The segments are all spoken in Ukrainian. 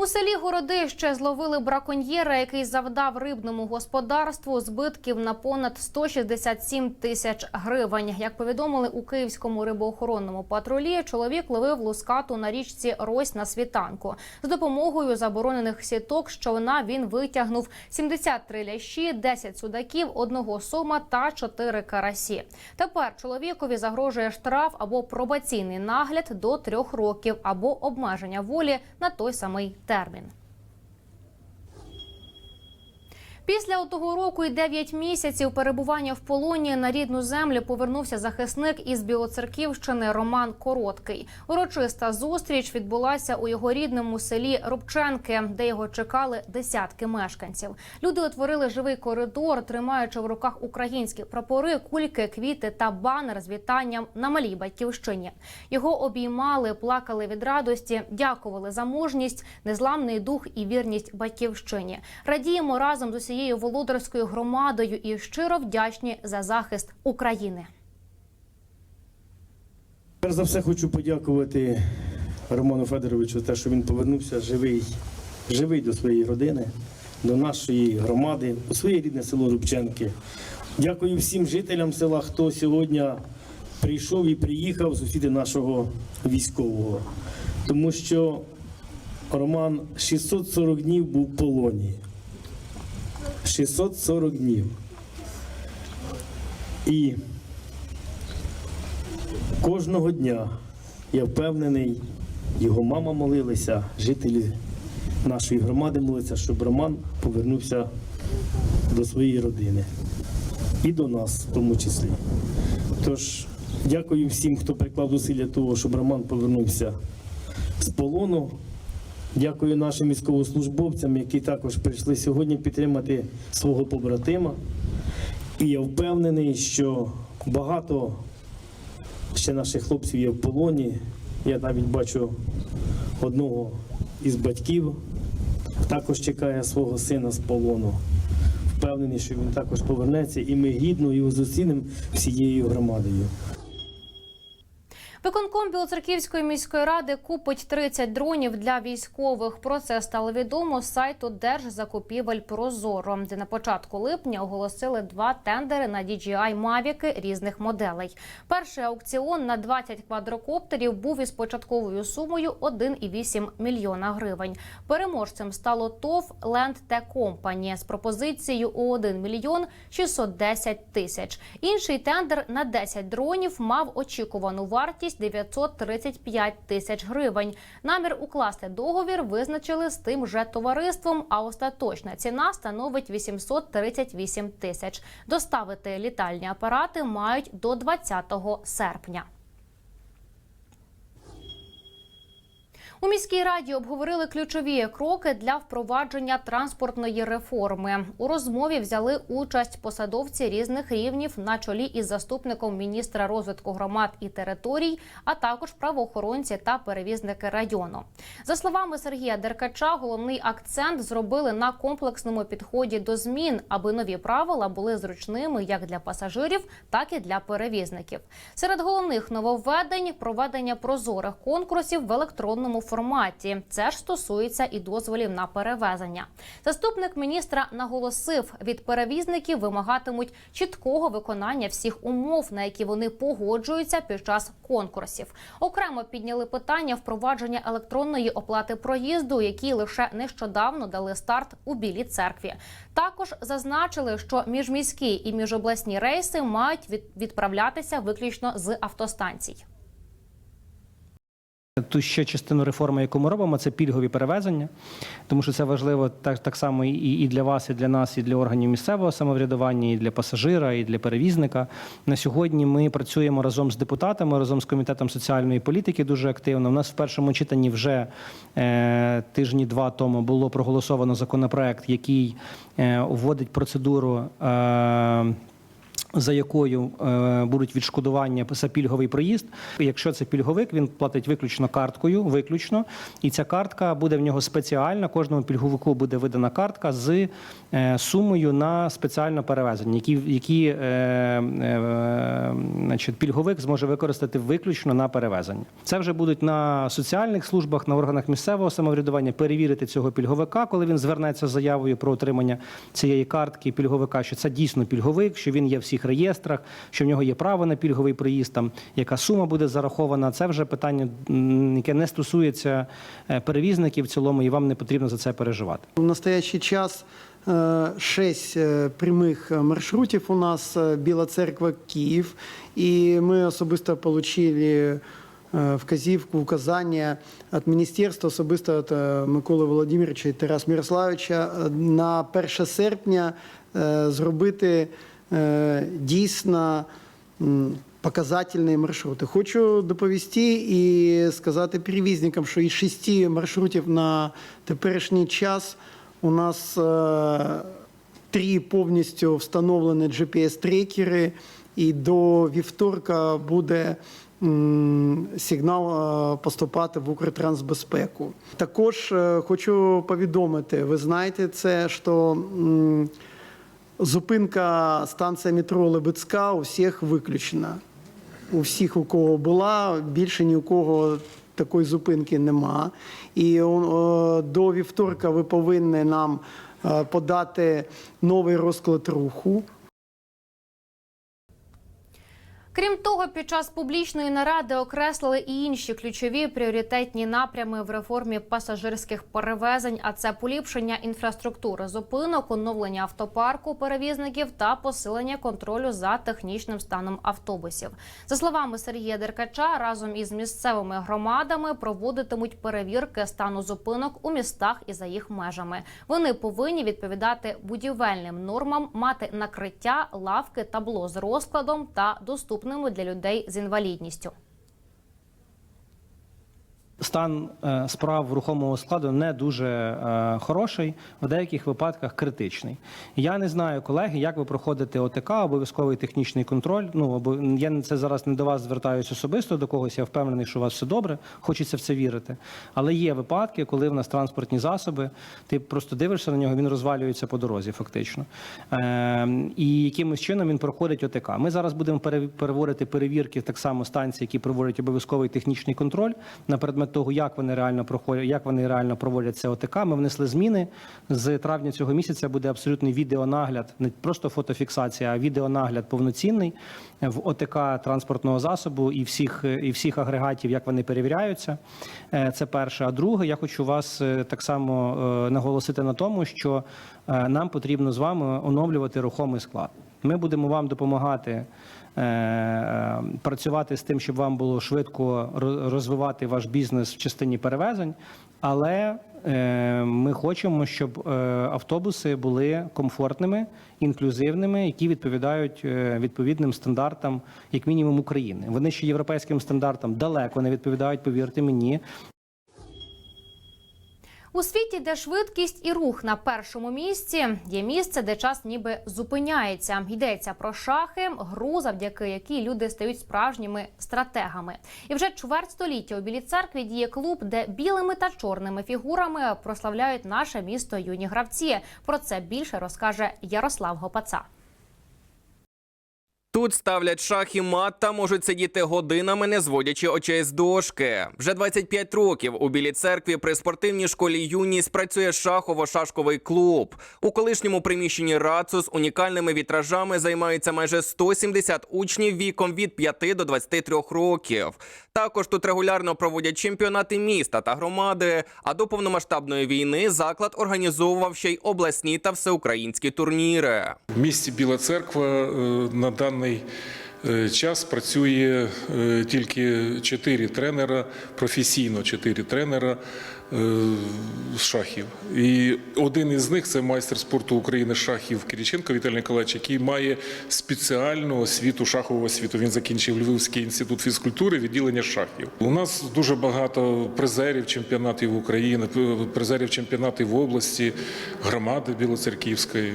У селі Городище зловили браконьєра, який завдав рибному господарству збитків на понад 167 тисяч гривень. Як повідомили у київському рибоохоронному патрулі, чоловік ловив лускату на річці Рось на світанку. З допомогою заборонених сіток з човна він витягнув 73 лящі, 10 судаків, одного сома та 4 карасі. Тепер чоловікові загрожує штраф або пробаційний нагляд до трьох років або обмеження волі на той самий термін. Після того року і 9 місяців перебування в полоні на рідну землю повернувся захисник із Білоцерківщини Роман Короткий. Урочиста зустріч відбулася у його рідному селі Рубченки, де його чекали десятки мешканців. Люди утворили живий коридор, тримаючи в руках українські прапори, кульки, квіти та банер з вітанням на малій батьківщині. Його обіймали, плакали від радості, дякували за мужність, незламний дух і вірність батьківщині. Радіємо разом з усією володарською громадою і щиро вдячні за захист України. Перш за все хочу подякувати Роману Федоровичу за те, що він повернувся живий, живий до своєї родини, до нашої громади, у своє рідне село Рубченки. Дякую всім жителям села, хто сьогодні прийшов і приїхав зустріти нашого військового. Тому що Роман 640 днів був в полоні. 640 днів. І Кожного дня я впевнений, його мама молилася, жителі нашої громади молилися, щоб Роман повернувся до своєї родини і до нас в тому числі. Тож дякую всім, хто приклав зусилля того, щоб Роман повернувся з полону. Дякую нашим військовослужбовцям, які також прийшли сьогодні підтримати свого побратима. І я впевнений, що багато ще наших хлопців є в полоні. Я навіть бачу одного із батьків, також чекає свого сина з полону. Впевнений, що він також повернеться, і ми гідно його зустрінемо всією громадою. Виконком Білоцерківської міської ради купить 30 дронів для військових. Про це стало відомо з сайту Держзакупівель Прозоро, де на початку липня оголосили два тендери на DJI Мавіки різних моделей. Перший аукціон на 20 квадрокоптерів був із початковою сумою 1,8 мільйона гривень. Переможцем стало ТОВ Land Tech Company з пропозицією у 1 мільйон 610 тисяч. Інший тендер на 10 дронів мав очікувану вартість 935 тисяч гривень. Намір укласти договір визначили з тим же товариством, а остаточна ціна становить 838 тисяч. Доставити літальні апарати мають до 20 серпня. У міській раді обговорили ключові кроки для впровадження транспортної реформи. У розмові взяли участь посадовці різних рівнів на чолі із заступником міністра розвитку громад і територій, а також правоохоронці та перевізники району. За словами Сергія Деркача, головний акцент зробили на комплексному підході до змін, аби нові правила були зручними як для пасажирів, так і для перевізників. Серед головних нововведень проведення прозорих конкурсів в електронному форматі. Це ж стосується і дозволів на перевезення. Заступник міністра наголосив, від перевізників вимагатимуть чіткого виконання всіх умов, на які вони погоджуються під час конкурсів. Окремо підняли питання впровадження електронної оплати проїзду, які лише нещодавно дали старт у Білій церкві. Також зазначили, що міжміські і міжобласні рейси мають від- відправлятися виключно з автостанцій. Ту ще частину реформи, яку ми робимо, це пільгові перевезення, тому що це важливо так, так само і, і для вас, і для нас, і для органів місцевого самоврядування, і для пасажира, і для перевізника. На сьогодні ми працюємо разом з депутатами, разом з комітетом соціальної політики дуже активно. У нас в першому читанні вже е, тижні два тому було проголосовано законопроект, який е, вводить процедуру. Е, За якою е, будуть відшкодування за пільговий проїзд. Якщо це пільговик, він платить виключно карткою, виключно, і ця картка буде в нього спеціальна. Кожному пільговику буде видана картка з е, сумою на спеціальне перевезення, які, які е, значить, пільговик зможе використати виключно на перевезення. Це вже будуть на соціальних службах, на органах місцевого самоврядування перевірити цього пільговика, коли він звернеться з заявою про отримання цієї картки пільговика, що це дійсно пільговик, що він є в всіх реєстрах, що в нього є право на пільговий проїзд, там яка сума буде зарахована. Це вже питання, яке не стосується е, перевізників в цілому, і вам не потрібно за це переживати. В настоящий час е, шесть е, прямих маршрутів у нас Біла Церква, Київ. І ми особисто отримали вказівку, указання від міністерства, особисто від Миколи Володимировича і Тараса Мирославовича на 1 серпня зробити дійсно м, показательні маршрути. Хочу доповісти і сказати перевізникам, що із шести маршрутів на теперішній час у нас е, три повністю встановлені GPS-трекери, і до вівторка буде сигнал е, поступати в Укртрансбезпеку. Також е, хочу повідомити, ви знаєте це, що зупинка станція метро Лебецька у всіх виключена. У всіх, у кого була, більше ні у кого такої зупинки нема. І о, до вівторка ви повинні нам е, подати новий розклад руху. Крім того, під час публічної наради окреслили і інші ключові пріоритетні напрями в реформі пасажирських перевезень. А це поліпшення інфраструктури зупинок, оновлення автопарку перевізників та посилення контролю за технічним станом автобусів. За словами Сергія Деркача, разом із місцевими громадами проводитимуть перевірки стану зупинок у містах і за їх межами. Вони повинні відповідати будівельним нормам, мати накриття, лавки, табло з розкладом та доступними для людей з інвалідністю. Стан е, справ рухомого складу не дуже е, хороший, в деяких випадках критичний. Я не знаю, колеги, як ви проходите ОТК, обов'язковий технічний контроль. Ну або я це зараз не до вас звертаюся особисто до когось. Я впевнений, що у вас все добре. Хочеться в це вірити. Але є випадки, коли в нас транспортні засоби, ти просто дивишся на нього, він розвалюється по дорозі, фактично. Е, і якимось чином він проходить ОТК. Ми зараз будемо пере- переводити перевірки так само станції, які проводять обов'язковий технічний контроль на предмет того, як вони реально проходять, як вони реально проводять це ОТК. Ми внесли зміни. З травня цього місяця буде абсолютний відеонагляд, не просто фотофіксація, а відеонагляд повноцінний в ОТК транспортного засобу і всіх, і всіх агрегатів, як вони перевіряються. Е, Це перше. А друге, я хочу вас е, так само е, наголосити на тому, що нам потрібно з вами оновлювати рухомий склад. Ми будемо вам допомагати працювати з тим, щоб вам було швидко ро- розвивати ваш бізнес в частині перевезень. Але е, ми хочемо, щоб е, автобуси були комфортними, інклюзивними, які відповідають е, відповідним стандартам, як мінімум України. Вони ще європейським стандартам далеко не відповідають, повірте мені. У світі, де швидкість і рух на першому місці, є місце, де час ніби зупиняється. Йдеться про шахи, гру, завдяки якій люди стають справжніми стратегами. І вже чверть століття у білій церкві діє клуб, де білими та чорними фігурами прославляють наше місто юні гравці. Про це більше розкаже Ярослав Гопаца. Тут ставлять шах і мат та можуть сидіти годинами, не зводячи очей з дошки. Вже 25 років у Білій церкві при спортивній школі Юність працює шахово-шашковий клуб. У колишньому приміщенні Рацу з унікальними вітражами займаються майже 170 учнів віком від 5 до 23 років. Також тут регулярно проводять чемпіонати міста та громади. А до повномасштабної війни заклад організовував ще й обласні та всеукраїнські турніри. В місті Біла Церква е, на даний е, час працює е, тільки чотири тренера, професійно чотири тренера з шахів. І один із них це майстер спорту України шахів Кириченко Віталій Николаївич, який має спеціальну освіту, шахову освіту. Він закінчив Львівський інститут фізкультури, відділення шахів. У нас дуже багато призерів чемпіонатів України, призерів чемпіонатів області, громади Білоцерківської.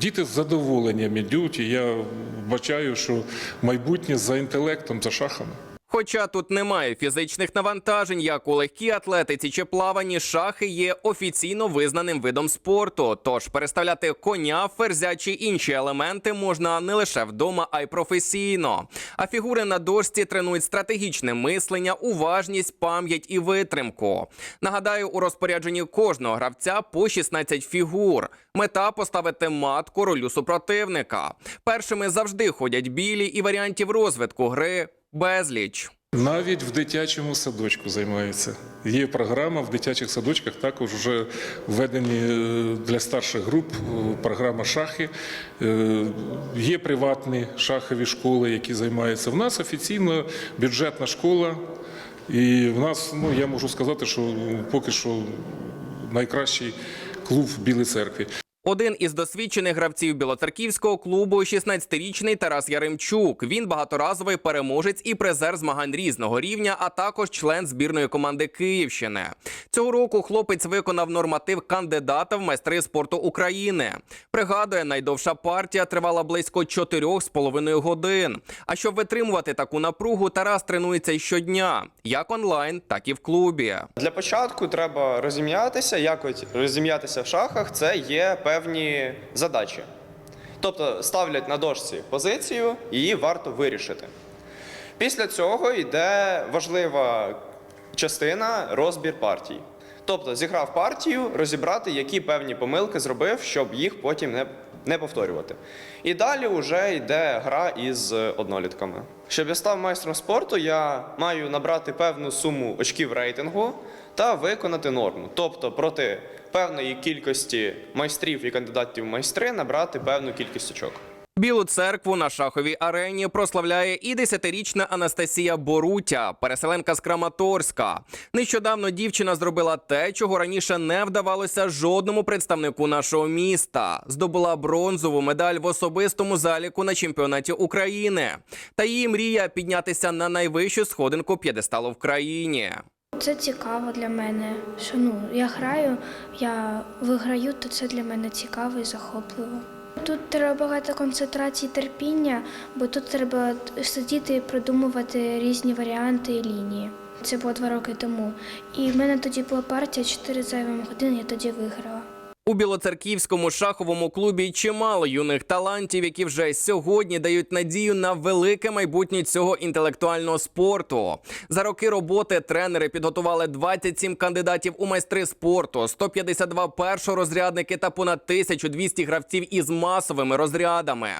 Діти з задоволенням ідуть, і я бачаю, що майбутнє за інтелектом, за шахами. Хоча тут немає фізичних навантажень, як у легкій атлетиці чи плаванні, шахи є офіційно визнаним видом спорту. Тож переставляти коня, ферзя чи інші елементи можна не лише вдома, а й професійно. А фігури на дошці тренують стратегічне мислення, уважність, пам'ять і витримку. Нагадаю, у розпорядженні кожного гравця по 16 фігур. Мета поставити мат королю супротивника. Першими завжди ходять білі, і варіантів розвитку гри безліч. Навіть в дитячому садочку займаються. Є програма в дитячих садочках, також вже введені е, для старших груп е, програма шахи. Е, Є приватні шахові школи, які займаються. В нас офіційно бюджетна школа, і в нас, ну я можу сказати, що поки що найкращий клуб в Білій церкві. Один із досвідчених гравців білоцерківського клубу 16-річний Тарас Яремчук. Він багаторазовий переможець і призер змагань різного рівня, а також член збірної команди Київщини. Цього року хлопець виконав норматив кандидата в майстри спорту України. Пригадує, найдовша партія тривала близько 4,5 годин. А щоб витримувати таку напругу, Тарас тренується щодня, як онлайн, так і в клубі. Для початку треба розім'ятися. Як розім'ятися в шахах, це є певні задачі. Тобто ставлять на дошці позицію, її варто вирішити. Після цього йде важлива частина розбір партій. Тобто зіграв партію, розібрати, які певні помилки зробив, щоб їх потім не, не повторювати. І далі вже йде гра із однолітками. Щоб я став майстром спорту, я маю набрати певну суму очків рейтингу та виконати норму. Тобто проти певної кількості майстрів і кандидатів в майстри набрати певну кількість очок. Білу церкву на шаховій арені прославляє і десятирічна Анастасія Борутя, переселенка з Краматорська. Нещодавно дівчина зробила те, чого раніше не вдавалося жодному представнику нашого міста. Здобула бронзову медаль в особистому заліку на чемпіонаті України. Та її мрія піднятися на найвищу сходинку п'єдесталу в країні. Це цікаво для мене. Що ну я граю, я виграю, то це для мене цікаво і захопливо. Тут треба багато концентрації терпіння, бо тут треба сидіти і продумувати різні варіанти і лінії. Це було два роки тому. І в мене тоді була партія 4 зайвими години, я тоді виграла. У білоцерківському шаховому клубі чимало юних талантів, які вже сьогодні дають надію на велике майбутнє цього інтелектуального спорту. За роки роботи тренери підготували 27 кандидатів у майстри спорту, 152 першорозрядники та понад 1200 гравців із масовими розрядами.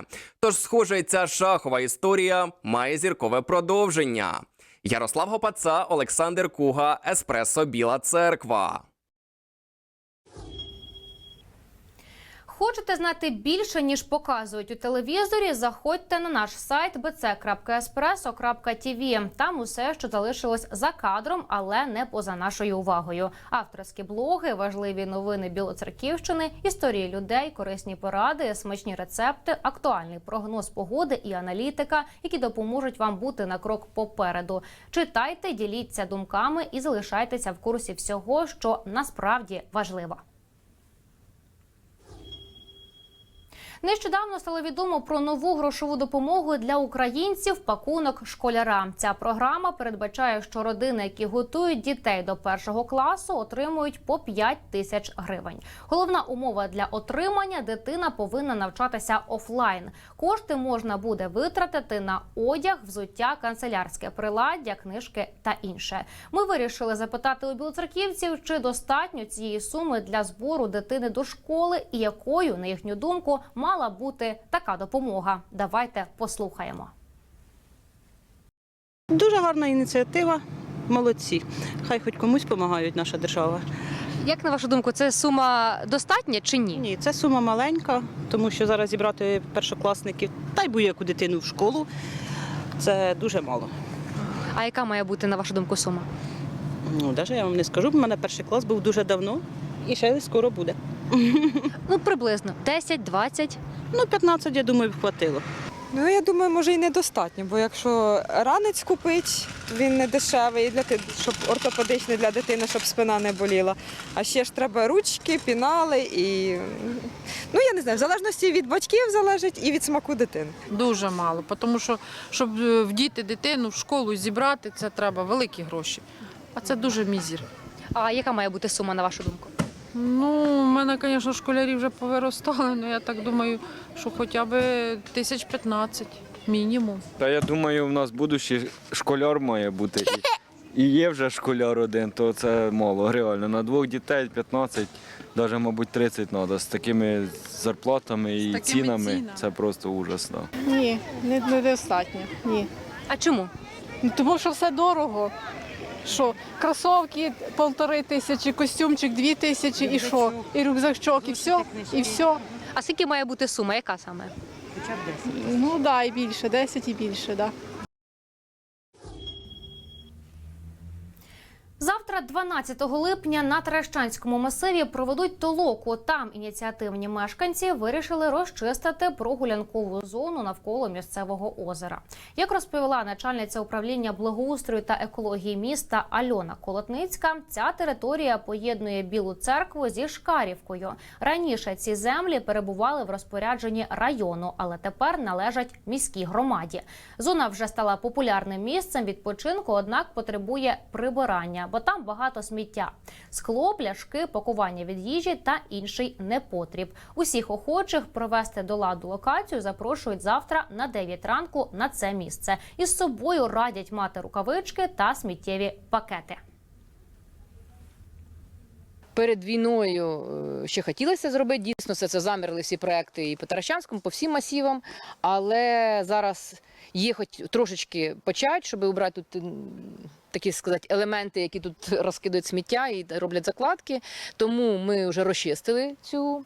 Тож, схоже, ця шахова історія має зіркове продовження. Ярослав Гопаца, Олександр Куга, Еспресо Біла Церква. Хочете знати більше, ніж показують у телевізорі? Заходьте на наш сайт bc.espresso.tv. Там усе, що залишилось за кадром, але не поза нашою увагою. Авторські блоги, важливі новини Білоцерківщини, історії людей, корисні поради, смачні рецепти, актуальний прогноз погоди і аналітика, які допоможуть вам бути на крок попереду. Читайте, діліться думками і залишайтеся в курсі всього, що насправді важливо. Нещодавно стало відомо про нову грошову допомогу для українців пакунок школяра. Ця програма передбачає, що родини, які готують дітей до першого класу, отримують по 5 тисяч гривень. Головна умова для отримання дитина повинна навчатися офлайн. Кошти можна буде витратити на одяг, взуття, канцелярське приладдя, книжки та інше. Ми вирішили запитати у білоцерківців, чи достатньо цієї суми для збору дитини до школи і якою, на їхню думку, мала бути така допомога. Давайте послухаємо. Дуже гарна ініціатива. Молодці. Хай хоч комусь допомагають наша держава. Як на вашу думку, це сума достатня чи ні? Ні, це сума маленька, тому що зараз зібрати першокласників та й будь-яку дитину в школу. Це дуже мало. А яка має бути на вашу думку сума? Ну, навіть я вам не скажу, бо в мене перший клас був дуже давно і ще скоро буде. Ну, приблизно 10, 20. Ну, 15, я думаю, б хватило. Ну, я думаю, може і недостатньо, бо якщо ранець купить, він не дешевий, для ти- щоб ортопедичний для дитини, щоб спина не боліла. А ще ж треба ручки, пінали і ну я не знаю, в залежності від батьків залежить і від смаку дитини. Дуже мало, тому що щоб е, вдіти дитину в школу зібрати, це треба великі гроші. А це дуже мізір. А яка має бути сума, на вашу думку? Ну, у мене, звісно, школярі вже повиростали, але я так думаю, що хоча б тисяч 15 мінімум. Та я думаю, в нас будущий школяр має бути. І, і є вже школяр один, то це мало, реально. На двох дітей 15, навіть, мабуть, 30 треба. З такими зарплатами і такими цінами цінами. це просто ужас. Да. Ні, недостатньо. Ні. А чому? Ну, тому що все дорого. Що кросовки полтори тисячі, костюмчик дві тисячі, і що? І рюкзачок, і все, і все. А скільки має бути сума? Яка саме? Ну да, і більше, 10 і більше, да. Завтра, 12 липня, на Терещанському масиві проведуть толоку. Там ініціативні мешканці вирішили розчистити прогулянкову зону навколо місцевого озера. Як розповіла начальниця управління благоустрою та екології міста Альона Колотницька, ця територія поєднує Білу церкву зі Шкарівкою. Раніше ці землі перебували в розпорядженні району, але тепер належать міській громаді. Зона вже стала популярним місцем відпочинку, однак потребує прибирання, бо там багато сміття, скло, пляшки, пакування від їжі та інший непотріб. Усіх охочих провести до ладу локацію запрошують завтра на 9 ранку на це місце. Із собою радять мати рукавички та сміттєві пакети. Перед війною е, ще хотілося зробити. Дійсно, все це замерли всі проекти і по Таращанському, по всім масівам. Але зараз є хоч трошечки почать, щоб убрати тут такі сказати елементи, які тут розкидають сміття і роблять закладки. Тому ми вже розчистили цю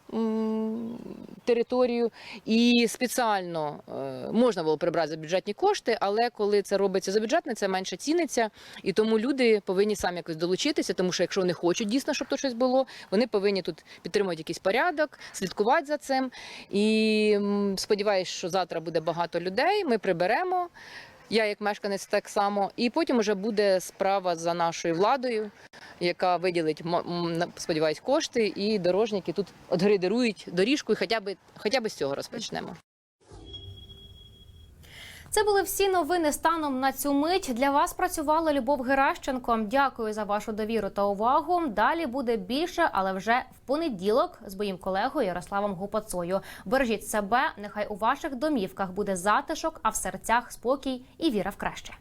територію і спеціально е, можна було прибрати за бюджетні кошти, але коли це робиться за бюджетне, це менше ціниться. І тому люди повинні самі якось долучитися, тому що якщо вони хочуть дійсно, щоб тут щось було, вони повинні тут підтримувати якийсь порядок, слідкувати за цим. І сподіваюся, що завтра буде багато людей. Ми приберемо. Я як мешканець так само, і потім вже буде справа за нашою владою, яка виділить сподіваюсь, кошти, і дорожники тут отгридерують доріжку, і хоча б хоча б з цього розпочнемо. Це були всі новини станом на цю мить. Для вас працювала Любов Геращенко. Дякую за вашу довіру та увагу. Далі буде більше, але вже в понеділок з моїм колегою Ярославом Гупацою. Бережіть себе. Нехай у ваших домівках буде затишок, а в серцях спокій і віра в краще.